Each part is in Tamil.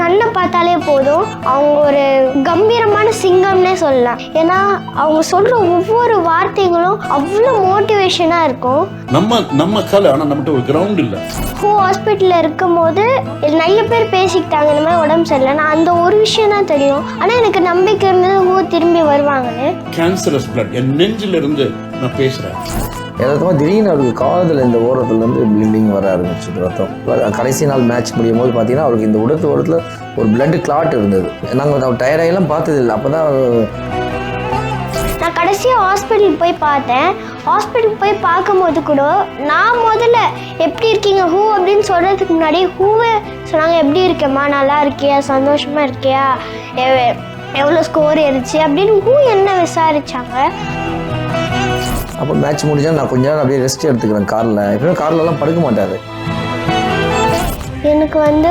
கண்ணை பார்த்தாலே போதும். அவங்க ஒரு கம்பீரமான சிங்கம்னே சொல்லலாம். ஏன்னா அவங்க சொல்ற ஒவ்வொரு வார்த்தைகளும் அவ்வளோ மோட்டிவேஷனா இருக்கும். நம்ம நம்ம கலை ஆனால் நம்மகிட்ட ஒரு கிரவுண்ட் இல்லை. ஹூ ஹாஸ்பிட்டலில் இருக்கும் போது நிறைய பேர் பேசிக்கிட்டாங்க இந்த மாதிரி உடம்பு சரியில்லை நான் அந்த ஒரு விஷயம் தான் தெரியும். ஆனால் எனக்கு நம்பிக்கை இருந்தது ஹூ திரும்பி வருவாங்கன்னு. கேன்சரஸ் பிளட் என் நெஞ்சில இருந்து நான் பேசுறேன். யதார்த்தமாக திடீர்னு அவருக்கு காதில் இந்த ஓரத்துலேருந்து ப்ளீடிங் வர ஆரம்பிச்சது ரத்தம். கடைசி நாள் மேட்ச் முடியும் போது பார்த்தீங்கன்னா அவருக்கு இந்த உடத்து ஓரத்தில் ஒரு பிளட் கிளாட் இருந்தது. நாங்கள் டயராகலாம் பார்த்தது இல்லை. அப்போ தான் நான் கடைசியாக ஹாஸ்பிட்டல் போய் பார்த்தேன். ஹாஸ்பிட்டல் போய் பார்க்கும்போது கூட நான் முதல்ல எப்படி இருக்கீங்க? ஹூ அப்படின்னு சொல்கிறதுக்கு முன்னாடி ஹூவே சொன்னாங்க. எப்படி இருக்கேம்மா? நல்லா இருக்கியா? சந்தோஷமாக இருக்கியா? எவ்வளோ ஸ்கோர் ஏறிச்சு? அப்படின்னு ஹூ என்ன விசாரிச்சாங்க. அப்போ மேட்ச் முடிஞ்சா நான் கொஞ்ச நேரம் அப்படியே ரெஸ்ட் எடுத்துக்கிறேன் காரில். எப்பவுமே கார்லலாம் படுக்க மாட்டார். எனக்கு வந்து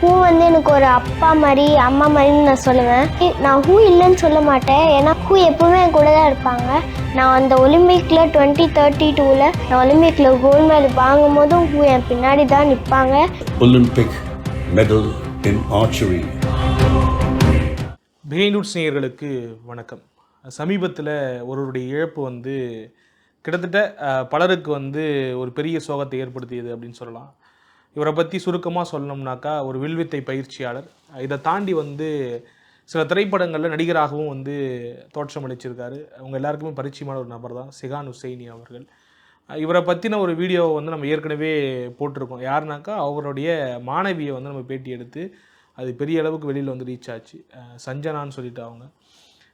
ஹூ வந்து எனக்கு ஒரு அப்பா மாதிரி அம்மா மாதிரின்னு நான் சொல்லுவேன். நான் ஹூ இல்லைன்னு சொல்ல மாட்டேன். ஏன்னா ஹூ எப்பவுமே என் கூட தான் இருப்பாங்க. நான் அந்த ஒலிம்பிக்கில் டுவெண்ட்டி தேர்ட்டி டூவில் நான் ஒலிம்பிக்கில் கோல்டு மெடல் வாங்கும் போதும் ஹூ என் பின்னாடி தான் நிற்பாங்க Olympic medal in archery Behindwoods நேயர்களுக்கு வணக்கம். சமீபத்தில் ஒருவருடைய இழப்பு வந்து கிட்டத்தட்ட பலருக்கு வந்து ஒரு பெரிய சோகத்தை ஏற்படுத்தியது அப்படின்னு சொல்லலாம். இவரை பற்றி சுருக்கமாக சொல்லணும்னாக்கா ஒரு வில்வித்தை பயிற்சியாளர். இதை தாண்டி வந்து சில திரைப்படங்களில் நடிகராகவும் வந்து தோற்றமளிச்சிருக்காரு அவங்க எல்லாருக்குமே பரிச்சயமான ஒரு நபர் தான் சிகான் ஹுசைனி அவர்கள். இவரை பற்றின ஒரு வீடியோவை வந்து நம்ம ஏற்கனவே போட்டிருக்கோம். யாருனாக்கா அவருடைய மாணவியை வந்து நம்ம பேட்டி எடுத்து அது பெரிய அளவுக்கு வெளியில் வந்து ரீச் ஆச்சு. சஞ்சனான்னு சொல்லிட்டு அவங்க.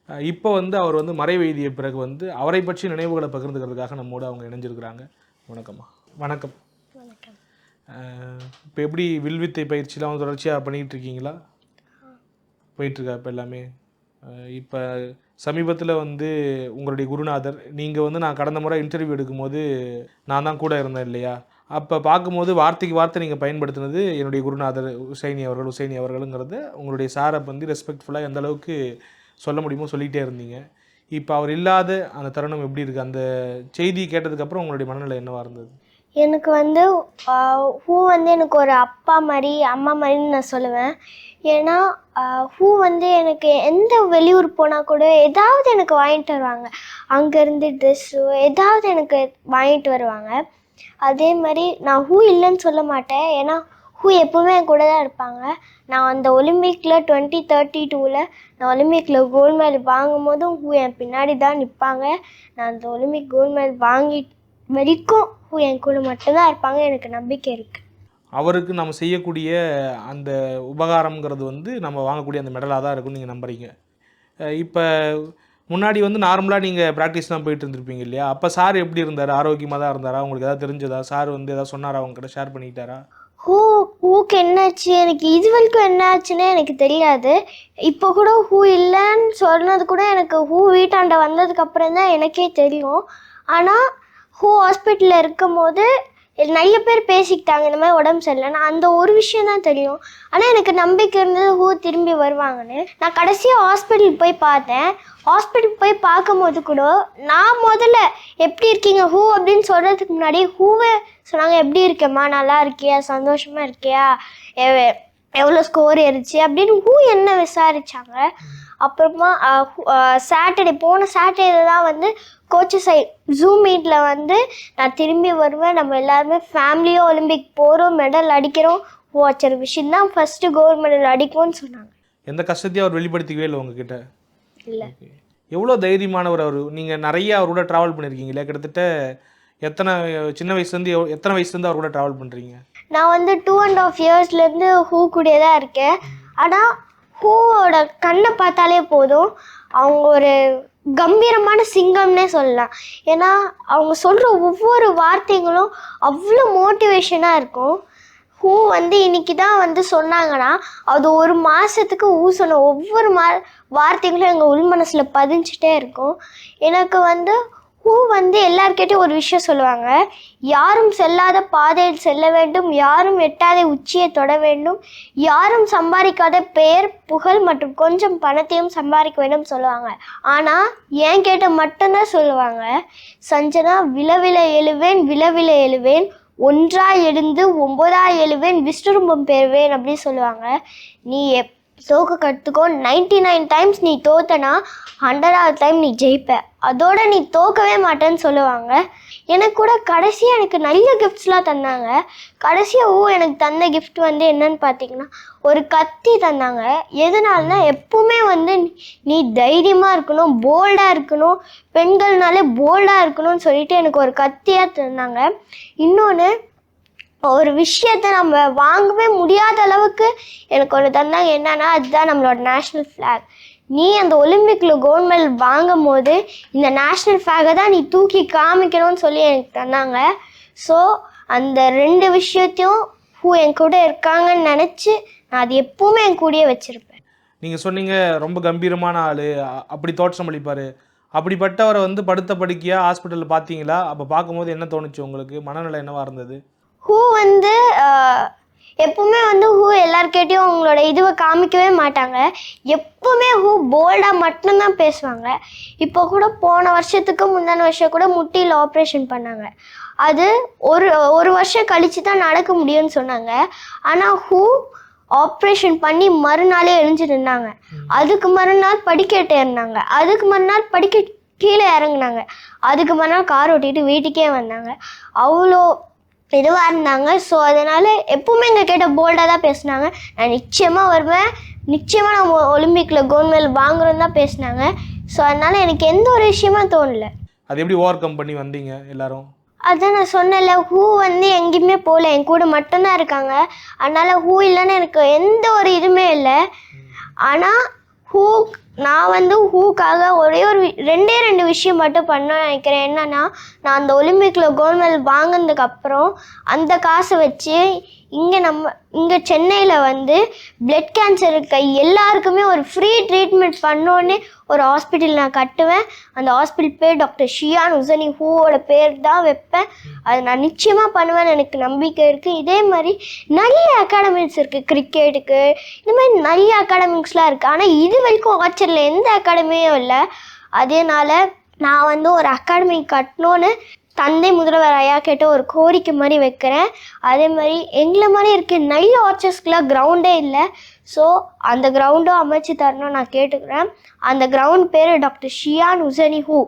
இப்போ வந்து அவர் வந்து மறை வைதிய பிறகு வந்து அவரை பற்றி நினைவுகளை பகிர்ந்துக்கிறதுக்காக நம்மோட அவங்க இணைஞ்சிருக்கிறாங்க. வணக்கம்மா. வணக்கம். இப்போ எப்படி வில்வித்தை பயிற்சிலாம் வந்து தொடர்ச்சியாக பண்ணிகிட்டு இருக்கீங்களா போயிட்டுருக்கா இப்போ எல்லாமே? இப்போ சமீபத்தில் வந்து உங்களுடைய குருநாதர் நீங்கள் வந்து நான் கடந்த முறை இன்டர்வியூ எடுக்கும்போது நான் தான் கூட இருந்தேன் இல்லையா? அப்போ பார்க்கும்போது வார்த்தைக்கு வார்த்தை நீங்கள் பயன்படுத்தினது என்னுடைய குருநாதர் உசைனி அவர்கள் உசைனி அவர்களுங்கிறது உங்களுடைய சாரை வந்து ரெஸ்பெக்ட்ஃபுல்லாக எந்த அளவுக்கு சொல்ல முடியுமோ சொல்லிகிட்டே இருந்தீங்க. இப்போ அவர் இல்லாத அந்த தருணம் எப்படி இருக்குது அந்த செய்தி கேட்டதுக்கப்புறம் உங்களுடைய மனநிலை என்னவாக இருந்தது? எனக்கு வந்து ஹூ வந்து எனக்கு ஒரு அப்பா மாதிரி அம்மா மாதிரின்னு நான் சொல்லுவேன். ஏன்னா ஹூ வந்து எனக்கு எந்த வெளியூர் போனால் கூட ஏதாவது எனக்கு வாங்கிட்டு வருவாங்க. அங்கேருந்து ட்ரெஸ்ஸு ஏதாவது எனக்கு வாங்கிட்டு வருவாங்க. அதே மாதிரி நான் ஹூ இல்லைன்னு சொல்ல மாட்டேன். ஏன்னா ஹூ எப்பவுமே என் கூட தான் இருப்பாங்க. நான் அந்த ஒலிம்பிக்கில் டுவெண்ட்டி தேர்ட்டி டூவில் நான் ஒலிம்பிக்கில் கோல்டு மெடல் வாங்கும் போதும் ஹூ என் பின்னாடி தான் நிற்பாங்க நான் அந்த ஒலிம்பிக் கோல்டு மெடல் வாங்கி வரைக்கும் ஹூ என் கூட மட்டும்தான் இருப்பாங்க. எனக்கு நம்பிக்கை இருக்குது அவருக்கு நம்ம செய்யக்கூடிய அந்த உபகாரம்ங்கிறது வந்து நம்ம வாங்கக்கூடிய அந்த மெடலாக தான் இருக்கும்னு நீங்கள் நம்புறீங்க. இப்போ முன்னாடி வந்து நார்மலாக நீங்கள் ப்ராக்டிஸ் தான் போயிட்டு இருந்திருப்பீங்க இல்லையா? அப்போ சார் எப்படி இருந்தார்? ஆரோக்கியமாக தான் இருந்தாரா? உங்களுக்கு எதாவது தெரிஞ்சதா? சார் வந்து எதாவது சொன்னாரா? அவங்க கிட்ட ஷேர் பண்ணிக்கிட்டாரா? ஹூ ஹூக்கு என்னாச்சு? எனக்கு இது வரைக்கும் என்னாச்சுன்னு எனக்கு தெரியாது. இப்போ கூட ஹூ இல்லைன்னு சொன்னது கூட எனக்கு ஹூ வீட்டாண்ட வந்ததுக்கப்புறம் தான் எனக்கே தெரியும். ஆனால் ஹூ ஹாஸ்பிட்டலில் இருக்கும் போது நிறைய பேர் பேசிக்கிட்டாங்க இந்த மாதிரி உடம்பு சரியில்லை நான் அந்த ஒரு விஷயம் தான் தெரியும். ஆனால் எனக்கு நம்பிக்கை இருந்தது ஹூ திரும்பி வருவாங்கன்னு. நான் கடைசியாக ஹாஸ்பிட்டல் போய் பார்த்தேன். ஹாஸ்பிட்டல் போய் பார்க்கும்போது கூட நான் முதல்ல எப்படி இருக்கீங்க ஹூ அப்படின்னு சொல்கிறதுக்கு முன்னாடி ஹூவே சொன்னாங்க எப்படி இருக்கேம்மா? நல்லா இருக்கியா? சந்தோஷமாக இருக்கியா? எவ்வளோ ஸ்கோர் ஏறிச்சு? அப்படின்னு ஹூ என்ன விசாரித்தாங்க அப்புறமா சாட்டர்டே போன சாட்டர்டே தான் வந்து கோச்சு சைட் ஜூம் மீட்டில் வந்து நான் திரும்பி வருவேன். நம்ம எல்லாருமே ஃபேமிலியாக ஒலிம்பிக் போகிறோம் மெடல் அடிக்கிறோம். வாட்சர் விஷயம் தான். ஃபஸ்ட்டு கோல்டு மெடல் அடிக்கும்னு சொன்னாங்க. எந்த கஷ்டத்தையும் அவர் வெளிப்படுத்திக்கவே இல்லை உங்ககிட்ட? இல்லை. எவ்வளோ தைரியமானவர் அவர்? நீங்கள் நிறைய அவரோட ட்ராவல் பண்ணியிருக்கீங்க இல்லையா கிட்டத்தட்ட எத்தனை சின்ன வயசுலேருந்து எவ்வளோ- எத்தனை வயசுலேருந்து அவரோட ட்ராவல் பண்ணுறீங்க நான் வந்து டூ அண்ட் ஆஃப் இயர்ஸ்லேருந்து ஹூ கூடயே தான் இருக்கேன். ஆனால் ஹூவோட கண்ணை பார்த்தாலே போதும். அவங்க ஒரு கம்பீரமான சிங்கம்னே சொல்லலாம். ஏன்னா அவங்க சொல்கிற ஒவ்வொரு வார்த்தைகளும் அவ்வளோ மோட்டிவேஷனாக இருக்கும். ஹூ வந்து இன்னைக்கு தான் வந்து சொன்னாங்கன்னா அது ஒரு மாதத்துக்கு ஊசணும் சொன்ன ஒவ்வொரு மா வார்த்தைகளும் எங்கள் உள் மனசில் பதிஞ்சிட்டே இருக்கும். எனக்கு வந்து பூ வந்து எல்லார்கிட்டையும் ஒரு விஷயம் சொல்லுவாங்க. யாரும் செல்லாத பாதையில் செல்ல வேண்டும். யாரும் எட்டாத உச்சியை தொட வேண்டும். யாரும் சம்பாதிக்காத பெயர் புகழ் மற்றும் கொஞ்சம் பணத்தையும் சம்பாதிக்க வேண்டும் சொல்லுவாங்க. ஆனால் ஏன் கேட்ட மட்டும்தான் சொல்லுவாங்க. சஞ்சனா விளவில எழுவேன் விளவில எழுவேன். ஒன்றா எழுந்து ஒன்பதாய் எழுவேன் விஷ்ணுரூபம் பெறுவேன் அப்படின்னு சொல்லுவாங்க. நீ எப் தோக்க கற்றுக்கோ நைன்டி நைன் டைம்ஸ் நீ தோத்தனா ஹண்ட்ரடாவது டைம் நீ ஜெயிப்ப. அதோட நீ தோக்கவே மாட்டேன்னு சொல்லுவாங்க. எனக்கு கூட கடைசியாக எனக்கு நிறைய கிஃப்ட்ஸ்லாம் தந்தாங்க. கடைசியாக ஓ எனக்கு தந்த கிஃப்ட் வந்து என்னன்னு பார்த்தீங்கன்னா ஒரு கத்தி தந்தாங்க. எதனாலனா எப்பவுமே வந்து நீ- நீ தைரியமாக இருக்கணும் போல்டாக இருக்கணும். பெண்கள்னாலே போல்டாக இருக்கணும்னு சொல்லிட்டு எனக்கு ஒரு கத்தியாக தந்தாங்க. இன்னொன்று ஒரு விஷயத்த நம்ம வாங்கவே முடியாத அளவுக்கு எனக்கு ஒன்று தந்தாங்க என்னன்னா அதுதான் நம்மளோட நேஷ்னல் ஃப்ளாக் நீ அந்த ஒலிம்பிக்கில் கோல்ட் மெடல் வாங்கும் போது இந்த நேஷ்னல் ஃப்ளாகை தான் நீ தூக்கி காமிக்கணும்னு சொல்லி எனக்கு தந்தாங்க. ஸோ அந்த ரெண்டு விஷயத்தையும் ஹூ என் கூட இருக்காங்கன்னு நினச்சி நான் அது எப்பவுமே என் கூடயே வச்சுருப்பேன். நீங்கள் சொன்னீங்க ரொம்ப கம்பீரமான ஆள் அப்படி தோற்றம் அளிப்பார். அப்படிப்பட்டவரை வந்து படுத்த படுக்கையாக ஹாஸ்பிட்டலில் பார்த்தீங்களா? அப்போ பார்க்கும்போது என்ன தோணுச்சு உங்களுக்கு? மனநிலை என்னவாக இருந்தது? ஹூ வந்து எப்பவுமே வந்து ஹூ எல்லார்கிட்டயும் அவங்களோட இதுவை காமிக்கவே மாட்டாங்க. எப்பவுமே ஹூ போல்டாக மட்டும்தான் பேசுவாங்க. இப்போ கூட போன வருஷத்துக்கு முந்தின வருஷம் கூட முட்டியில் ஆப்ரேஷன் பண்ணாங்க. அது ஒரு ஒரு வருஷம் கழிச்சு தான் நடக்க முடியும்னு சொன்னாங்க. ஆனால் ஹூ ஆப்ரேஷன் பண்ணி மறுநாளே எழுஞ்சு நின்னாங்க. அதுக்கு மறுநாள் படிக்கட்டு ஏறினாங்க. அதுக்கு மறுநாள் படிக்க கீழே இறங்குனாங்க. அதுக்கு மறுநாள் கார் ஓட்டிட்டு வீட்டுக்கே வந்தாங்க. அவ்வளோ இதுவாக இருந்தாங்க. ஸோ அதனால் எப்பவுமே எங்கள் கிட்ட போல்டாக தான் பேசுனாங்க. நான் நிச்சயமாக வருவேன். நிச்சயமாக நம்ம ஒலிம்பிக்கில் கோல்ட் மெடல் வாங்குறோன்னு தான் பேசினாங்க. ஸோ அதனால் எனக்கு எந்த ஒரு விஷயமா தோணல. அது எப்படி ஓவர் கம் பண்ணி வந்தீங்க எல்லாரும்? அதான் நான் சொன்னேன்ல ஹூ வந்து எங்கேயுமே போகல. என் கூட மட்டும்தான் இருக்காங்க. அதனால் ஹூ இல்லைன்னு எனக்கு எந்த ஒரு இதுவுமே இல்லை. ஆனால் ஹூ நான் வந்து ஹூக்காக ஒரே ஒரு ரெண்டே ரெண்டு விஷயம் மட்டும் பண்ண நினைக்கிறேன். என்னன்னா நான் அந்த ஒலிம்பிக்கில் கோல்ட் மெடல் வாங்கினதுக்கப்புறம் அந்த காசை வச்சு இங்கே நம்ம இங்கே சென்னையில் வந்து பிளட் கேன்சர் இருக்க எல்லாருக்குமே ஒரு ஃப்ரீ ட்ரீட்மெண்ட் பண்ணோன்னே ஒரு ஹாஸ்பிட்டல் நான் கட்டுவேன். அந்த ஹாஸ்பிட்டல் பேர் டாக்டர் ஷியான் உசனி. ஹூவோட பேர் தான் வைப்பேன். அது நான் நிச்சயமாக பண்ணுவேன்னு எனக்கு நம்பிக்கை இருக்குது இதே மாதிரி நிறைய அகாடமிக்ஸ் இருக்குது கிரிக்கெட்டுக்கு இந்த மாதிரி நிறைய அகாடமிக்ஸ்லாம் இருக்குது ஆனால் இது வரைக்கும் ஆச்சரில் எந்த அகாடமியும் இல்லை. அதேனால நான் வந்து ஒரு அகாடமி கட்டணும்னு தந்தை முதல்வர் ஐயா கேட்ட ஒரு கோரிக்கை மாதிரி வைக்கிறேன். அதே மாதிரி எங்களை மாதிரி இருக்க நிறைய ஆர்ச்சர்ஸ்க்குலாம் கிரவுண்டே இல்லை. ஸோ அந்த கிரவுண்டும் அமைச்சு தரணும்னு நான் கேட்டுக்கிறேன். அந்த கிரவுண்ட் பேர் டாக்டர் ஷியான் உசனி ஹூ.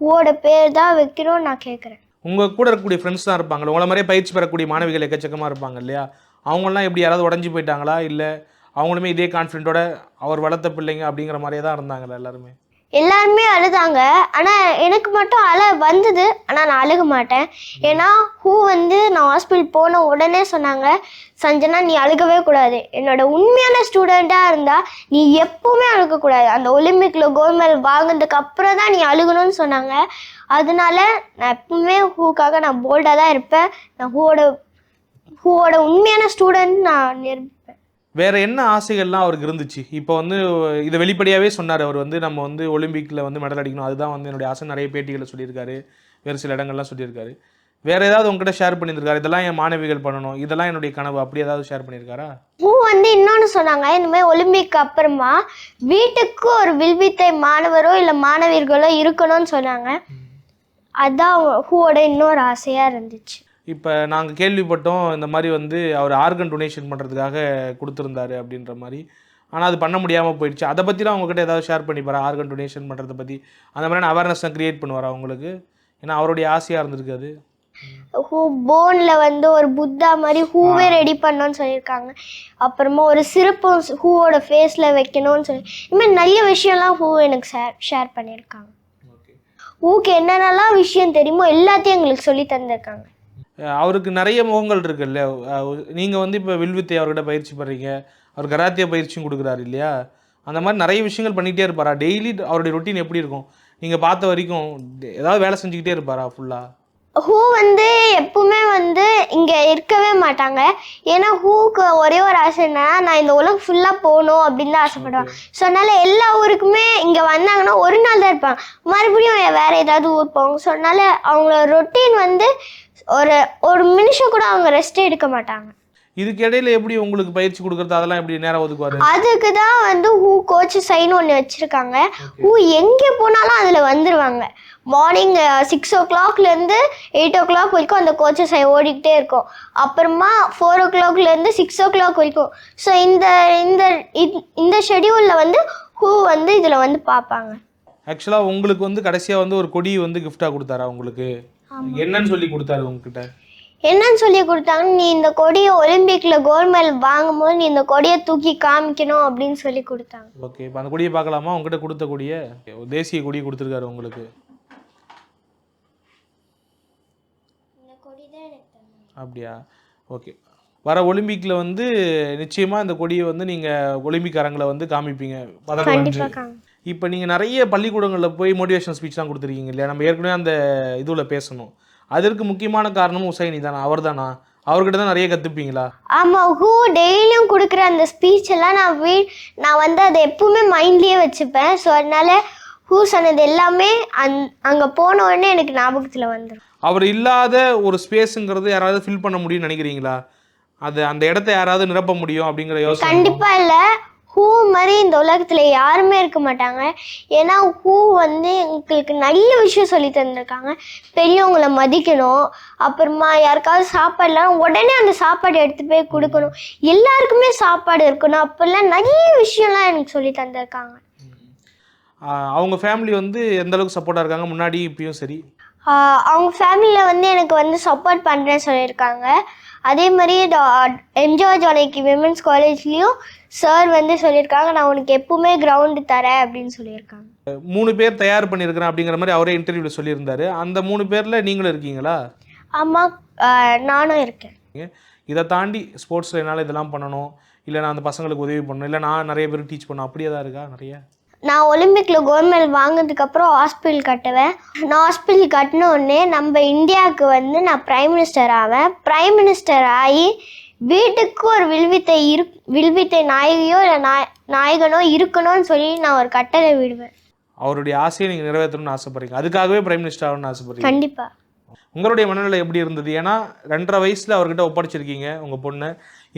ஹூவோட பேர் தான் வைக்கணும்னு நான் கேட்குறேன். உங்கள் கூட இருக்கக்கூடிய ஃப்ரெண்ட்ஸ் தான் இருப்பாங்க உங்களை மாதிரியே பயிற்சி பெறக்கூடிய மாணவிகள் எக்கச்சக்கமாக இருப்பாங்க இல்லையா? அவங்களாம் எப்படி யாராவது உடஞ்சி போயிட்டாங்களா? இல்லை அவங்களுமே இதே கான்ஃபிடென்ட்டோட அவர் வளர்த்த பிள்ளைங்க அப்படிங்கிற மாதிரியே தான் இருந்தாங்களா எல்லாருமே. எல்லாருமே அழுதாங்க. ஆனால் எனக்கு மட்டும் அழ வந்தது. ஆனால் நான் அழுக மாட்டேன். ஏன்னா ஹூ வந்து நான் ஹாஸ்பிட்டல் போன உடனே சொன்னாங்க சஞ்சனா நீ அழுகவே கூடாது. என்னோட உண்மையான ஸ்டூடெண்ட்டாக இருந்தால் நீ எப்பவுமே அழுகக்கூடாது. அந்த ஒலிம்பிக்கில் கோல்ட் மெடல் வாங்கினதுக்கு அப்புறம் தான் நீ அழுகணும்னு சொன்னாங்க. அதனால நான் எப்பவுமே ஹூக்காக நான் போல்டாக தான் இருப்பேன். நான் ஹூவோட ஹூவோட உண்மையான ஸ்டூடெண்ட் நான் நிரூபிப்பேன் வேற என்ன ஆசைகள்லாம் அவருக்கு இருந்துச்சு? இப்போ வந்து இதை வெளிப்படையாகவே சொன்னார். அவர் வந்து நம்ம வந்து ஒலிம்பிக்கில் வந்து மெடல் அடிக்கணும். அதுதான் வந்து என்னுடைய ஆசை. நிறைய பேட்டிகளை சொல்லியிருக்காரு. வேறு சில இடங்கள்லாம் சொல்லியிருக்காரு. வேற ஏதாவது உங்ககிட்ட ஷேர் பண்ணியிருக்காரு இதெல்லாம் என் மாணவிகள் பண்ணணும். இதெல்லாம் என்னுடைய கனவு. அப்படி ஏதாவது ஷேர் பண்ணியிருக்காரா? ஹூ வந்து இன்னொன்று சொன்னாங்க. இந்த மாதிரி ஒலிம்பிக் அப்புறமா வீட்டுக்கு ஒரு வில்வித்தை மாணவரோ இல்லை மாணவியர்களோ இருக்கணும்னு சொன்னாங்க. அதான் ஹூவோட இன்னொரு ஆசையாக இருந்துச்சு. இப்போ நாங்கள் கேள்விப்பட்டோம் இந்த மாதிரி வந்து அவர் ஆர்கன் டொனேஷன் பண்ணுறதுக்காக கொடுத்துருந்தாரு அப்படின்ற மாதிரி. ஆனால் அது பண்ண முடியாமல் போயிடுச்சு. அதை பற்றிலாம் உங்ககிட்ட ஏதாவது ஷேர் பண்ணிப்பாரா? ஆர்கன் டொனேஷன் பண்ணுறதை பற்றி அந்த மாதிரியான அவேர்னஸ் க்ரியேட் பண்ணுவாரா உங்களுக்கு? ஏன்னா அவருடைய ஆசையாக இருந்திருக்கு அது. ஹூ போனில் வந்து ஒரு புத்தா மாதிரி ஹூவே ரெடி பண்ணோன்னு சொல்லியிருக்காங்க. அப்புறமா ஒரு சிறப்பும் ஹூவோட ஃபேஸில் வைக்கணும்னு சொல்லி. இந்த மாதிரி நிறைய விஷயம்லாம் ஹூ எனக்கு ஷேர் ஷேர் பண்ணியிருக்காங்க. ஹூக்கு என்னென்னலாம் விஷயம் தெரியுமோ எல்லாத்தையும் எங்களுக்கு சொல்லி தந்திருக்காங்க. அவருக்கு நிறைய முகங்கள் இருக்குல்ல. நீங்கள் வந்து இப்போ வில்வித்தை அவர்கிட்ட பயிற்சி பண்ணுறீங்க அவர் கராத்திய பயிற்சியும் கொடுக்குறாரு இல்லையா? அந்த மாதிரி நிறைய விஷயங்கள் பண்ணிகிட்டே இருப்பாரா? டெய்லி அவருடைய ரொட்டீன் எப்படி இருக்கும்? நீங்கள் பார்த்த வரைக்கும் ஏதாவது வேலை செஞ்சுக்கிட்டே இருப்பாரா ஃபுல்லாக ஹூ வந்து எப்பவுமே வந்து இங்கே இருக்கவே மாட்டாங்க. ஏன்னா ஹூக்கு ஒரே ஒரு ஆசை என்னன்னா நான் இந்த உலகம் ஃபுல்லாக போகணும் அப்படின்னு தான் ஆசைப்படுவாங்க. ஸோ அதனால எல்லா ஊருக்குமே இங்கே வந்தாங்கன்னா ஒரு நாள் தான் இருப்பாங்க. மறுபடியும் வேற ஏதாவது ஊர் போவாங்க. ஸோ அதனால அவங்களோட ரொட்டீன் வந்து ஒரு ஒரு நிமிஷம் கூட அவங்க ரெஸ்ட் எடுக்க மாட்டாங்க. இதுக்கு இடையில எப்படி உங்களுக்கு பயிற்சி கொடுக்கறது? அதெல்லாம் எப்படி நேரம் ஒதுக்குவாரு? அதுக்கு தான் வந்து ஹூ கோச் சைன் ஒன்று வச்சுருக்காங்க. ஹூ எங்கே போனாலும் அதில் வந்துடுவாங்க மார்னிங் சிக்ஸ் ஓ கிளாக்லேருந்து எயிட் ஓ கிளாக் வரைக்கும் அந்த கோச்சஸ் ஓடிக்கிட்டே இருக்கும். அப்புறமா ஃபோர் ஓ கிளாக்லேருந்து சிக்ஸ் ஓ கிளாக் வரைக்கும். ஸோ இந்த இந்த இந்த ஷெடியூலில் வந்து ஹூ வந்து இதில் வந்து பார்ப்பாங்க. ஆக்சுவலாக உங்களுக்கு வந்து கடைசியாக வந்து ஒரு கொடி வந்து gift-ஆ கொடுத்தாரா உங்களுக்கு? என்னன்னு சொல்லி கொடுத்தாரு உங்ககிட்ட? என்னன்னு சொல்லி கொடுத்தாங்க. நீ இந்த கொடியை ஒலிம்பிக்கில் கோல்ட் மெடல் வாங்கும்போது நீ இந்த கொடியை தூக்கி காமிக்கணும் அப்படின்னு சொல்லி கொடுத்தாங்க. ஓகே இப்போ அந்த கொடியை பார்க்கலாமா? உங்ககிட்ட கொடுத்த கொடியை? தேசிய கொடி கொடுத்துருக்காரு உங்களுக்கு. அப்படியா? ஓகே வர ஒலிம்பிக்கில் வந்து நிச்சயமாக இந்த கொடியை வந்து நீங்கள் ஒலிம்பிக் அரங்கில் வந்து காமிப்பீங்க. பதக்கம் இப்போ நீங்கள் நிறைய பள்ளிக்கூடங்களில் போய் மோட்டிவேஷன் ஸ்பீச் தான் கொடுத்துருக்கீங்க இல்லையா? நம்ம ஏற்கனவே அந்த இதுவில் பேசணும். அதற்கு முக்கியமான காரணமும் உசைனி தானா? அவர் தானா? அவர்கிட்ட தான் நிறைய கற்றுப்பீங்களா ஆமாம் ஹூ டெய்லியும் கொடுக்குற அந்த ஸ்பீச் எல்லாம் நான் வீ நான் வந்து அதை எப்பவுமே மைண்ட்லேயே வச்சுப்பேன். ஸோ அதனால ஹூ சொன்னது எல்லாமே அந் அங்கே போன உடனே எனக்கு ஞாபகத்தில் வந்துடும் அவர் இல்லாத ஒரு ஸ்பேஸுங்கிறது யாராவது ஃபில் பண்ண முடியும்னு நினைக்கிறீங்களா? அது அந்த இடத்த யாராவது நிரப்ப முடியும் அப்படிங்கிற யோசனை கண்டிப்பாக இல்லை. ஹூ மாதிரி இந்த உலகத்தில் யாருமே இருக்க மாட்டாங்க. ஏன்னா ஹூ வந்து எங்களுக்கு நல்ல விஷயம் சொல்லி தந்திருக்காங்க. பெரியவங்களை மதிக்கணும். அப்புறமா யாருக்காவது சாப்பாடுலாம் உடனே அந்த சாப்பாடு எடுத்து போய் கொடுக்கணும். எல்லாருக்குமே சாப்பாடு இருக்கணும். அப்போல்லாம் நிறைய விஷயம்லாம் எனக்கு சொல்லி தந்திருக்காங்க. அவங்க ஃபேமிலி வந்து எந்த அளவுக்கு சப்போர்ட்டாக இருக்காங்க? முன்னாடி இப்பயும் சரி. அவங்க ஃபேமிலியில் வந்து எனக்கு வந்து சப்போர்ட் பண்ணுறேன்னு சொல்லியிருக்காங்க. அதே மாதிரி என்ஜாய் ஜானகி விமென்ஸ் காலேஜ்லேயும் சார் வந்து சொல்லியிருக்காங்க நான் உனக்கு எப்பவுமே கிரவுண்டு தரேன் அப்படின்னு சொல்லியிருக்காங்க. மூணு பேர் தயார் பண்ணியிருக்கிறேன் அப்படிங்கிற மாதிரி அவரே இன்டர்வியூவில் சொல்லியிருந்தாரு. அந்த மூணு பேரில் நீங்களும் இருக்கீங்களா? ஆமாம் நானும் இருக்கேன். இதை தாண்டி ஸ்போர்ட்ஸில் என்னால் இதெல்லாம் பண்ணணும். இல்லை நான் அந்த பசங்களுக்கு உதவி பண்ணணும். இல்லை நான் நிறைய பேருக்கு டீச் பண்ணணும். அப்படியே தான் இருக்கா நிறைய? நான் ஒலிம்பிக்கில் கோல்ட் மெடல் வாங்கினதுக்கப்புறம் ஹாஸ்பிட்டல் கட்டுவேன். நான் ஹாஸ்பிட்டல் கட்டின உடனே நம்ம இந்தியாவுக்கு வந்து நான் பிரைம் மினிஸ்டர் ஆவேன். பிரைம் மினிஸ்டர் ஆகி வீட்டுக்கு ஒரு வில்வித்தை இரு வில்வித்தை நாயகியோ இல்லை நாய் நாயகனோ இருக்கணும்னு சொல்லி நான் ஒரு கட்டளை விடுவேன். அவருடைய ஆசையை நீங்கள் நிறைவேற்றணும்னு ஆசைப்படுறீங்க. அதுக்காகவே பிரைம் மினிஸ்டர் ஆகணும்னு ஆசைப்படுறீங்க. கண்டிப்பாக உங்களுடைய மனநிலை எப்படி இருந்தது? ஏன்னா ரெண்டரை வயசில் அவர்கிட்ட ஒப்படைச்சிருக்கீங்க உங்கள் பொண்ணை.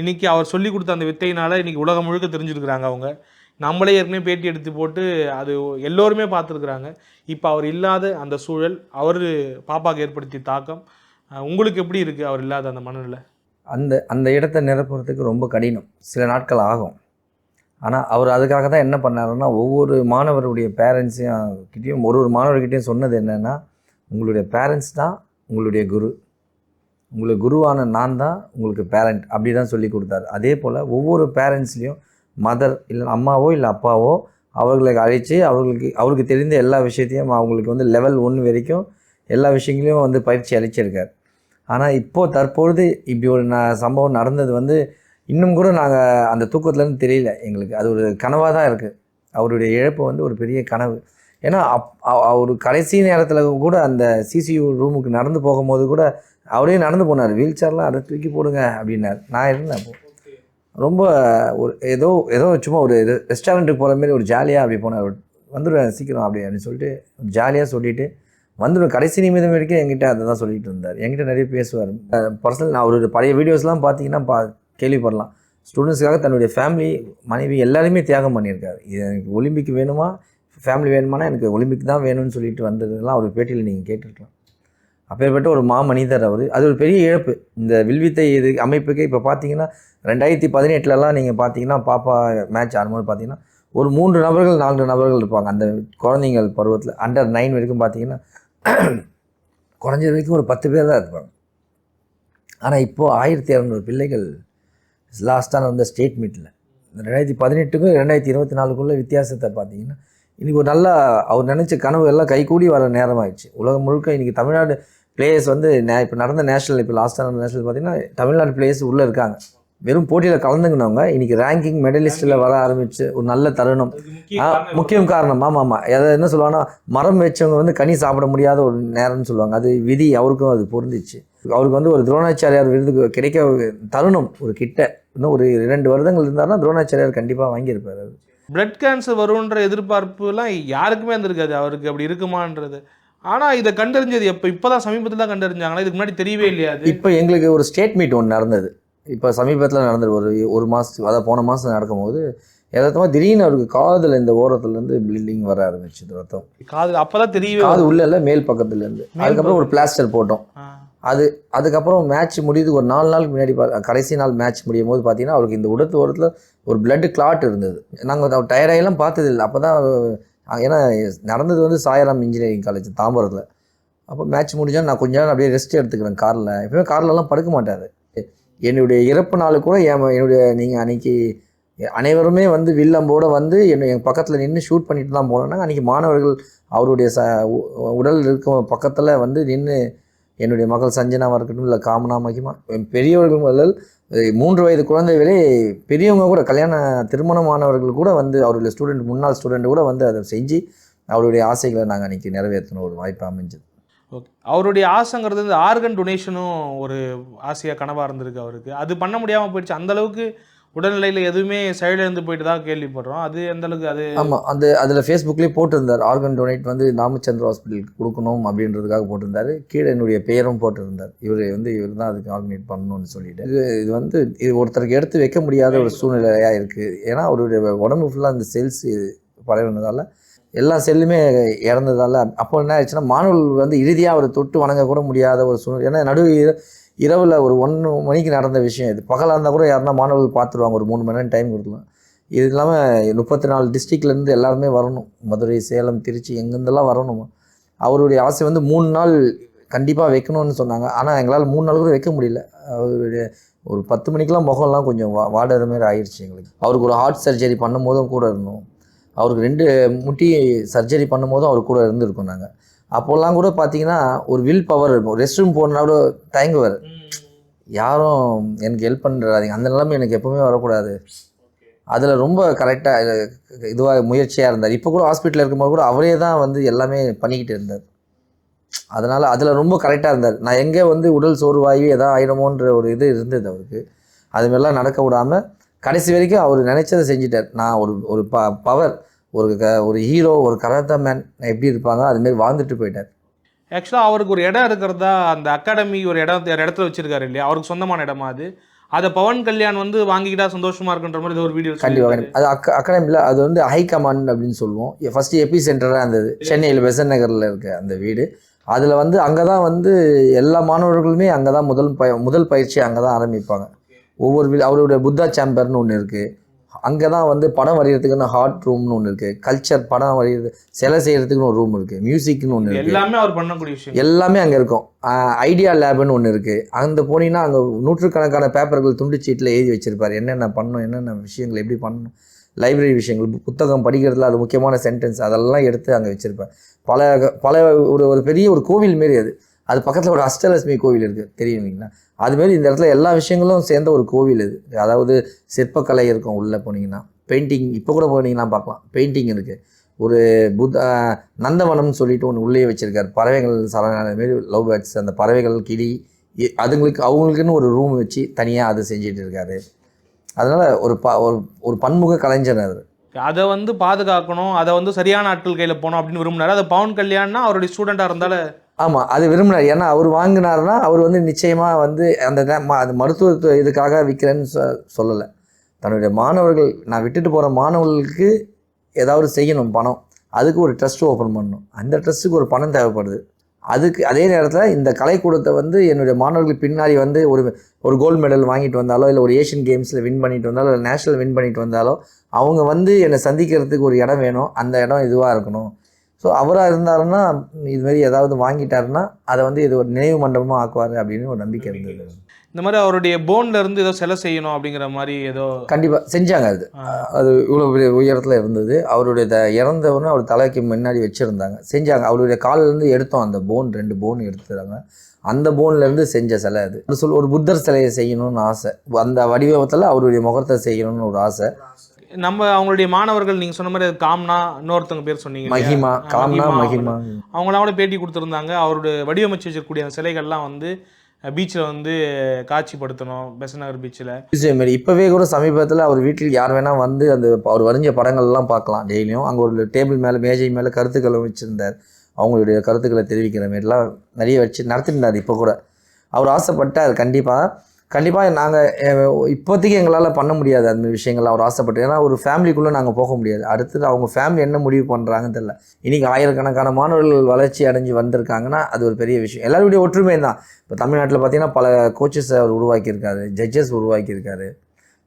இன்னைக்கு அவர் சொல்லி கொடுத்த அந்த வித்தையினால இன்னைக்கு உலகம் முழுக்க தெரிஞ்சிருக்கிறாங்க அவங்க. நம்மளே ஏற்கனவே பேட்டி எடுத்து போட்டு அது எல்லோருமே பார்த்துருக்குறாங்க. இப்போ அவர் இல்லாத அந்த சூழல் அவர் பாப்பாவுக்கு ஏற்படுத்திய தாக்கம் உங்களுக்கு எப்படி இருக்குது அவர் இல்லாத அந்த மனநிலை? அந்த அந்த இடத்த நிரப்புறதுக்கு ரொம்ப கடினம். சில நாட்கள் ஆகும். ஆனால் அவர் அதுக்காக தான் என்ன பண்ணாருன்னா ஒவ்வொரு மாணவருடைய பேரண்ட்ஸையும் கிட்டேயும் ஒரு ஒரு மாணவர்கிட்டையும் சொன்னது என்னென்னா உங்களுடைய பேரண்ட்ஸ் தான் உங்களுடைய குரு. உங்களுக்கு குருவான நான் தான் உங்களுக்கு பேரண்ட் அப்படி தான் சொல்லி கொடுத்தாரு. அதே போல் ஒவ்வொரு பேரண்ட்ஸ்லேயும் மதர் இல்லை அம்மாவோ இல்லை அப்பாவோ அவர்களை அழைச்சி அவர்களுக்கு அவருக்கு தெரிந்த எல்லா விஷயத்தையும் அவங்களுக்கு வந்து லெவல் ஒன்று வரைக்கும் எல்லா விஷயங்களையும் வந்து பயிற்சி அளிச்சிருக்கார். ஆனால் இப்போது தற்பொழுது இப்படி ஒரு ந சம்பவம் நடந்தது வந்து இன்னும் கூட நாங்கள் அந்த தூக்கத்துலேருந்து தெரியல எங்களுக்கு. அது ஒரு கனவாக தான் இருக்குது அவருடைய இழப்பு வந்து ஒரு பெரிய கனவு. ஏன்னா அப் அவர் கடைசி நேரத்தில் கூட அந்த சிசியூ ரூமுக்கு நடந்து போகும்போது கூட அவரே நடந்து போனார். வீல் சேர்லாம் அதை தூக்கி போடுங்க அப்படின்னார். நான் இருந்தேன் அப்போது ரொம்ப ஒரு ஏதோ ஏதோ சும்மா ஒரு ரெஸ்டாரண்ட்டுக்கு போகிற மாதிரி ஒரு ஜாலியாக அப்படி போனார் வந்துடுவேன் சீக்கிரம் அப்படி அப்படின்னு சொல்லிட்டு ஜாலியாக சொல்லிட்டு வந்துடுவேன் கடைசி நிமிடம் வரைக்கும் என்கிட்ட அதை தான் சொல்லிட்டு இருந்தார். என்கிட்ட நிறைய பேசுவார். பர்சனல் நான் ஒரு பழைய வீடியோஸ்லாம் பார்த்தீங்கன்னா பா கேள்விப்படலாம். ஸ்டூடெண்ட்ஸ்க்காக தன்னுடைய ஃபேமிலி மனைவி எல்லாருமே தியாகம் பண்ணியிருக்காரு. இது எனக்கு ஒலிம்பிக் வேணுமா? ஃபேமிலி வேணுமானா எனக்கு ஒலிம்பிக் தான் வேணும்னு சொல்லிட்டு வந்ததுலாம் அவர் பேட்டியில் நீங்கள் கேட்டிருக்கலாம். அப்பேற்பட்ட ஒரு மா மனிதர் அவர். அது ஒரு பெரிய இழப்பு. இந்த வில்வித்தை இது அமைப்புக்கு இப்போ பார்த்தீங்கன்னா ரெண்டாயிரத்தி பதினெட்டுலலாம் நீங்கள் பார்த்தீங்கன்னா பாப்பா மேட்ச் ஆடும்போது பார்த்தீங்கன்னா ஒரு மூன்று நபர்கள் நான்கு நபர்கள் இருப்பாங்க. அந்த குழந்தைங்கள் பருவத்தில் அண்டர் நைன் வரைக்கும் பார்த்தீங்கன்னா குறைஞ்சது வரைக்கும் ஒரு பத்து பேர் தான் இருப்பாங்க. ஆனால் இப்போது ஆயிரத்தி இரநூறு பிள்ளைகள் லாஸ்ட்டாக நடந்த ஸ்டேட் மீட்டில் ரெண்டாயிரத்தி பதினெட்டுக்கும் ரெண்டாயிரத்தி இருபத்தி நாலுக்குள்ளே வித்தியாசத்தை பார்த்தீங்கன்னா இன்றைக்கி ஒரு நல்லா அவர் நினச்ச கனவு எல்லாம் கைகூடி வர நேரம் ஆயிடுச்சு. உலகம் முழுக்க இன்றைக்கி தமிழ்நாடு பிளேயர்ஸ் வந்து நே இப்போ நடந்த நேஷனல் இப்போ லாஸ்ட்டாக நடந்த நேஷனல் பார்த்தீங்கன்னா தமிழ்நாடு பிளேயர்ஸ் உள்ளே இருக்காங்க. வெறும் போட்டியில் கலந்துக்கினவங்க இன்றைக்கி ரேங்கிங் மெடலிஸ்ட்டில் வர ஆரம்பிச்சு ஒரு நல்ல தருணம். முக்கியம் காரணம் ஆமாம். ஆமாம் அதை என்ன சொல்லுவாங்கன்னா மரம் வச்சவங்க வந்து கனி சாப்பிட முடியாத ஒரு நேரம்னு சொல்லுவாங்க. அது விதி அவருக்கும் அது பொருந்துச்சு. அவருக்கு வந்து ஒரு துரோணாச்சாரியார் விருது கிடைக்க தருணம் ஒரு கிட்ட. இன்னும் ஒரு இரண்டு வருடங்கள் இருந்தாருன்னா துரோணாச்சாரியார் கண்டிப்பாக வாங்கியிருப்பார். அவர் பிளட் கேன்சர் வரும்ன்ற எதிர்பார்ப்புலாம் யாருக்குமே இருந்திருக்காது அவருக்கு அப்படி இருக்குமான்றது. ஆனால் இதை கண்டறிஞ்சது எப்போ? இப்போ தான் சமீபத்தில் தான் கண்டறிஞ்சாங்களா? இதுக்கு முன்னாடி தெரியவே இல்லையா இப்போ எங்களுக்கு ஒரு ஸ்டேட் மீட் ஒன்று நடந்தது. இப்போ சமீபத்தில் நடந்தது. ஒரு ஒரு மாதத்துக்கு அதாவது போன மாதம் நடக்கும்போது யதார்த்தமாக திடீர்னு அவருக்கு காதில் இந்த ஓரத்துலேருந்து ப்ளீடிங் வர ஆரம்பிச்சுது ரத்தம். காது அப்பதான் தெரியவே காது உள்ள இல்லை மேல் பக்கத்துலேருந்து அதுக்கப்புறம் ஒரு பிளாஸ்டர் போட்டோம். அது அதுக்கப்புறம் மேட்ச் முடியுதுக்கு ஒரு நாலு நாளுக்கு முன்னாடி கடைசி நாள் மேட்ச் முடியும் போது பார்த்தீங்கன்னா அவருக்கு இந்த உடத்து ஓரத்தில் ஒரு blood clot இருந்தது. நாங்கள் டயர்டாயெல்லாம் பார்த்தது இல்லை அப்போ தான் ஏன்னா நடந்தது வந்து சாயராம் இன்ஜினியரிங் காலேஜ் தாம்பரத்தில். அப்போ மேட்ச் முடிஞ்சால் நான் கொஞ்ச நேரம் அப்படியே ரெஸ்ட் எடுத்துக்கிறேன் காரில். எப்பவுமே கார்லலாம் படுக்க மாட்டார். என்னுடைய இறப்பு நாள் கூட என் என்னுடைய நீங்கள் அன்றைக்கி அனைவருமே வந்து வில்லம்போடு வந்து என்னை என் பக்கத்தில் நின்று ஷூட் பண்ணிட்டு தான் போனேன்னா அன்றைக்கி மாணவர்கள் அவருடைய ச உ- உடல் இருக்க பக்கத்தில் வந்து நின்று என்னுடைய மகள் சஞ்சனாவாக இருக்கட்டும் இல்லை காமனா மகிமா பெரியவர்கள் முதல் மூன்று வயது குழந்தைகளே பெரியவங்க கூட கல்யாண திருமணமானவர்கள் கூட வந்து அவருடைய ஸ்டூடெண்ட் முன்னாள் ஸ்டூடெண்ட் கூட வந்து அதை செஞ்சு அவருடைய ஆசைகளை நாங்கள் அன்றைக்கி நிறைவேற்றின ஒரு வாய்ப்பு அமைஞ்சது. ஓகே. அவருடைய ஆசைங்கிறது இந்த ஆர்கன் டொனேஷனும் ஒரு ஆசையாக கனவாக இருந்திருக்கு அவருக்கு. அது பண்ண முடியாமல் போயிடுச்சு. அந்தளவுக்கு உடல்நிலையில் எதுவுமே செயலிழந்து போயிட்டு தான் கேள்விப்படுறோம். அது எந்த அளவுக்கு அது ஆமாம் அந்த அதில் ஃபேஸ்புக்லேயே போட்டிருந்தார். ஆர்கன் டொனேட் வந்து ராமச்சந்திர ஹாஸ்பிட்டலுக்கு கொடுக்கணும் அப்படின்றதுக்காக போட்டிருந்தாரு. கீழே என்னுடைய பெயரும் போட்டிருந்தார். இவர் வந்து இவர் தான் அதுக்கு ஆர்கனைட் பண்ணணும்னு சொல்லிட்டு. இது இது வந்து இது ஒருத்தருக்கு எடுத்து வைக்க முடியாத ஒரு சூழ்நிலையாக இருக்குது ஏன்னா அவருடைய உடம்பு ஃபுல்லாக அந்த செல்ஸ் பரவினதால எல்லா செல்லுமே இறந்ததால அப்போ என்ன ஆயிடுச்சுன்னா மாணவர்கள் வந்து இறுதியாக அவரை தொட்டு வணங்க கூட முடியாத ஒரு சூழ்நிலை. ஏன்னா நடு இரவில் ஒரு ஒன்று மணிக்கு நடந்த விஷயம் இது. பகலாக இருந்தால் கூட யாருன்னா மாணவர்கள் பார்த்துருவாங்க. ஒரு மூணு மணி நேரம் டைம் கொடுக்கலாம். இது இல்லாமல் முப்பத்தி நாலு டிஸ்ட்ரிக்ட்லேருந்து எல்லாருமே வரணும். மதுரை சேலம் திருச்சி எங்கேருந்தெல்லாம் வரணும். அவருடைய ஆசை வந்து மூணு நாள் கண்டிப்பாக வைக்கணும்னு சொன்னாங்க. ஆனால் எங்களால் மூணு நாள் கூட வைக்க முடியல. அவருடைய ஒரு பத்து மணிக்கெலாம் முகம்லாம் கொஞ்சம் வா வாடுற மாதிரி ஆயிடுச்சு எங்களுக்கு. அவருக்கு ஒரு ஹார்ட் சர்ஜரி பண்ணும்போதும் கூட இருந்தோம். அவருக்கு ரெண்டு முட்டி சர்ஜரி பண்ணும் போதும் அவர் கூட இருந்திருக்கோம் நாங்கள் அப்போல்லாம் கூட பார்த்தீங்கன்னா ஒரு வில் பவர் இருக்கும். ரெஸ்ட் ரூம் போகணுன்னா கூட தயங்குவார். யாரும் எனக்கு ஹெல்ப் பண்ணுறாதீங்க அந்த நிலைமை எனக்கு எப்போவுமே வரக்கூடாது. அதில் ரொம்ப கரெக்டாக இதுவாக முயற்சியாக இருந்தார். இப்போ கூட ஹாஸ்பிட்டலில் இருக்கும்போது கூட அவரே தான் வந்து எல்லாமே பண்ணிக்கிட்டு இருந்தார். அதனால் அதில் ரொம்ப கரெக்டாக இருந்தார். நான் எங்கே வந்து உடல் சோர்வாகி எதாவது ஆயிடுமோன்ற ஒரு இது இருந்தது அவருக்கு. அதுமாரிலாம் நடக்க விடாமல் கடைசி வரைக்கும் அவர் நினைச்சதை செஞ்சிட்டார். நான் ஒரு ஒரு ப பவர் ஒரு க ஒரு ஹீரோ ஒரு கராத்தா மேன் எப்படி இருப்பாங்க அதுமாரி வாழ்ந்துட்டு போயிட்டார். ஆக்சுவலாக அவருக்கு ஒரு இடம் இருக்கிறதா அந்த அகாடமி ஒரு இடம் இடத்துல வச்சிருக்காரு இல்லையா? அவருக்கு சொந்தமான இடமா அது? அதை பவன் கல்யாண் வந்து வாங்கிக்கிட்டா சந்தோஷமா இருக்குன்ற மாதிரி ஒரு வீடியோ கண்டிப்பாக அது அக்க அகாடமியில் அது வந்து ஹை கமாண்ட் அப்படின்னு சொல்லுவோம். ஃபஸ்ட்டு எபி சென்டராக இருந்தது. சென்னையில் பெசன் நகரில் இருக்க அந்த வீடு. அதில் வந்து அங்கே தான் வந்து எல்லா மாணவர்களுமே அங்கே தான் முதல் பய முதல் பயிற்சி அங்கே தான் ஆரம்பிப்பாங்க ஒவ்வொரு அவருடைய புத்தா சேம்பர்னு ஒன்று இருக்குது அங்கே தான் வந்து படம் வரைகிறதுக்குன்னு ஹார்ட் ரூம்னு ஒன்று இருக்குது கல்ச்சர் படம் வரைகிறது சிலை செய்கிறதுக்குன்னு ஒரு ரூம் இருக்குது மியூசிக்னு ஒன்று இருக்குது எல்லாமே அவர் பண்ணக்கூடிய விஷயம். எல்லாமே அங்கே இருக்கும். ஐடியா லேப்னு ஒன்று இருக்குது அந்த போனீங்கன்னா அங்கே நூற்றுக்கணக்கான பேப்பர்கள் துண்டு சீட்டில் எழுதி வச்சிருப்பார். என்னென்ன பண்ணணும் என்னென்ன விஷயங்கள் எப்படி பண்ணணும் லைப்ரரி விஷயங்கள் புத்தகம் படிக்கிறதுல அது முக்கியமான சென்டென்ஸ் அதெல்லாம் எடுத்து அங்கே வச்சுருப்பேன் பல பல ஒரு ஒரு பெரிய ஒரு கோவில் மாரி அது. அது பக்கத்தில் ஒரு அஷ்டலட்சுமி கோவில் இருக்குது தெரியுங்களா அதுமாரி இந்த இடத்துல எல்லா விஷயங்களும் சேர்ந்த ஒரு கோவில் இது அதாவது சிற்பக்கலை இருக்கும் உள்ளே போனீங்கன்னா. பெயிண்டிங் இப்போ கூட போனீங்கன்னா பார்க்கலாம். பெயிண்டிங் இருக்குது ஒரு புத்த நந்தவனம்னு சொல்லிட்டு ஒன்று உள்ளே வச்சுருக்காரு. பறவைகள் சரணாலய மாரி லவ் பேர்ட்ஸ் அந்த பறவைகள் கிளி அதுங்களுக்கு அவங்களுக்குன்னு ஒரு ரூம் வச்சு தனியாக அது செஞ்சிட்டு இருக்காரு. அதனால் ஒரு ப ஒரு ஒரு பன்முக கலைஞர் அது அதை வந்து பாதுகாக்கணும். அதை வந்து சரியான ஆட்கள் கையில் போகணும் அப்படின்னு விரும்பினார். அது பவன் கல்யாண்னா அவருடைய ஸ்டூடெண்ட்டாக இருந்தால ஆமாம் அது விரும்பினார். ஏன்னா அவர் வாங்கினாருன்னா அவர் வந்து நிச்சயமாக வந்து அந்த ம- அது மருத்துவ இதுக்காக விற்கிறேன்னு சொ சொல்லலை. தன்னுடைய மாணவர்கள் நான் விட்டுட்டு போகிற மாணவர்களுக்கு ஏதாவது செய்யணும் பணம். அதுக்கு ஒரு ட்ரஸ்ட் ஓப்பன் பண்ணணும். அந்த ட்ரஸ்ட்டுக்கு ஒரு பணம் தேவைப்படுது. அதுக்கு அதே நேரத்தில் இந்த கலைக்கூடத்தை வந்து என்னுடைய மாணவர்கள் பின்னாடி வந்து ஒரு ஒரு கோல்டு மெடல் வாங்கிட்டு வந்தாலோ இல்லை ஒரு ஏஷியன் கேம்ஸில் வின் பண்ணிட்டு வந்தாலோ இல்லை நேஷனல் வின் பண்ணிட்டு வந்தாலோ அவங்க வந்து என்னை சந்திக்கிறதுக்கு ஒரு இடம் வேணும். அந்த இடம் இதுவாக இருக்கணும். ஸோ அவராக இருந்தாருன்னா இது மாதிரி ஏதாவது வாங்கிட்டாருன்னா அதை வந்து இது ஒரு நினைவு மண்டபமாக ஆக்குவார் அப்படின்னு ஒரு நம்பிக்கை இருந்தது. இந்த மாதிரி அவருடைய போன்ல இருந்து ஏதோ சிலை செய்யணும் அப்படிங்கிற மாதிரி ஏதோ கண்டிப்பாக செஞ்சாங்க அது. அது இவ்வளோ பெரிய உயரத்தில் இருந்தது. அவருடைய த இறந்தவொடனே அவர் தலைக்கு முன்னாடி வச்சுருந்தாங்க. செஞ்சாங்க. அவருடைய காலிலேருந்து எடுத்தோம் அந்த போன் ரெண்டு போன் எடுத்துறாங்க அந்த போன்லேருந்து செஞ்ச சிலை அது. ஒரு சொல் ஒரு புத்தர் சிலையை செய்யணும்னு ஆசை. அந்த வடிவத்தில் அவருடைய முகத்தை செய்யணும்னு ஒரு ஆசை. நம்ம அவங்களுடைய மாணவர்கள் நீங்க சொன்ன மாதிரி காம்னா இன்னொருத்தவங்க பேர் சொன்னீங்க? மகிமா காம்னா மகிமா கூட பேட்டி கொடுத்துருந்தாங்க. அவருடைய வடிவமைச்சு வச்சிருக்கக்கூடிய அந்த சிலைகள்லாம் வந்து பீச்சில் வந்து காட்சிப்படுத்தணும் பெசன் நகர் பீச்சில் மியூசியம் மாரி இப்போவே கூட சமீபத்தில் அவர் வீட்டில் யார் வேணால் வந்து அந்த அவர் வரைஞ்ச படங்கள்லாம் பார்க்கலாம். டெய்லியும் அங்கே ஒரு டேபிள் மேலே மேஜை மேலே கருத்துக்களை வச்சுருந்தார். அவங்களுடைய கருத்துக்களை தெரிவிக்கிற மாரிலாம் நிறைய வச்சு நடத்திருந்தார் இப்போ கூட. அவர் ஆசைப்பட்டார் கண்டிப்பாக கண்டிப்பாக நாங்கள் இப்போதைக்கு எங்களால் பண்ண முடியாது அந்த விஷயங்கள் அவர் ஆசைப்பட்டு. ஏன்னா ஒரு ஃபேமிலிக்குள்ளே நாங்கள் போக முடியாது. அடுத்தது அவங்க ஃபேமிலி என்ன முடிவு பண்ணுறாங்கன்னு தெரில இன்றைக்கி ஆயிரக்கணக்கான மாணவர்கள் வளர்ச்சி அடைஞ்சு வந்திருக்காங்கன்னா அது ஒரு பெரிய விஷயம். எல்லாருடைய ஒற்றுமை தான். இப்போ தமிழ்நாட்டில் பார்த்தீங்கன்னா பல கோச்சஸை அவர் உருவாக்கியிருக்காரு. ஜட்ஜஸ் உருவாக்கியிருக்காரு.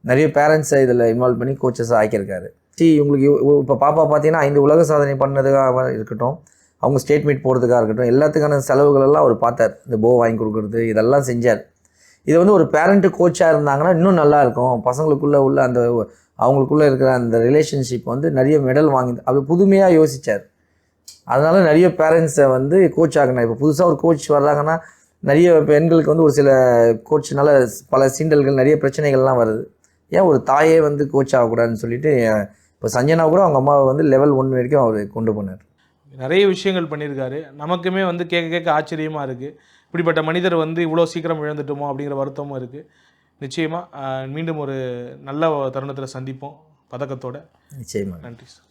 நிறைய பேரண்ட்ஸை இதில் இன்வால்வ் பண்ணி கோச்சஸை ஆக்கியிருக்காரு. சி உங்களுக்கு இப்போ பாப்பா பார்த்தீங்கன்னா ஐந்து உலக சாதனை பண்ணதுக்காக இருக்கட்டும் அவங்க ஸ்டேட் மீட் போகிறதுக்காக இருக்கட்டும் எல்லாத்துக்கான செலவுகளெல்லாம் அவர் பார்த்தார். இந்த போ வாங்கி கொடுக்குறது இதெல்லாம் செஞ்சார். இது வந்து ஒரு பேரண்ட்டு கோச்சாக இருந்தாங்கன்னா இன்னும் நல்லா இருக்கும். பசங்களுக்குள்ளே உள்ள அந்த அவங்களுக்குள்ளே இருக்கிற அந்த ரிலேஷன்ஷிப் வந்து நிறைய மெடல் வாங்கி அவர் புதுமையாக யோசித்தார் அதனால் நிறைய பேரண்ட்ஸை வந்து கோச் ஆகினா இப்போ புதுசாக ஒரு கோச் வர்றாங்கன்னா நிறைய பெண்களுக்கு வந்து ஒரு சில கோச்சினால பல சீண்டல்கள் நிறைய பிரச்சனைகள்லாம் வருது. ஏன் ஒரு தாயே வந்து கோச் ஆகக்கூடாதுன்னு சொல்லிட்டு இப்போ சஞ்சனா கூட அவங்க அம்மாவை வந்து லெவல் ஒன் வரைக்கும் அவர் கொண்டு போனார். நிறைய விஷயங்கள் பண்ணியிருக்காரு. நமக்குமே வந்து கேட்க கேட்க ஆச்சரியமாக இருக்குது இப்படிப்பட்ட மனிதர் வந்து இவ்வளோ சீக்கிரம் இழந்துட்டோமோ அப்படிங்கிற வருத்தமும் இருக்குது நிச்சயமாக மீண்டும் ஒரு நல்ல தருணத்தில் சந்திப்போம். பதக்கத்தோட. நிச்சயமாக. நன்றி சார்.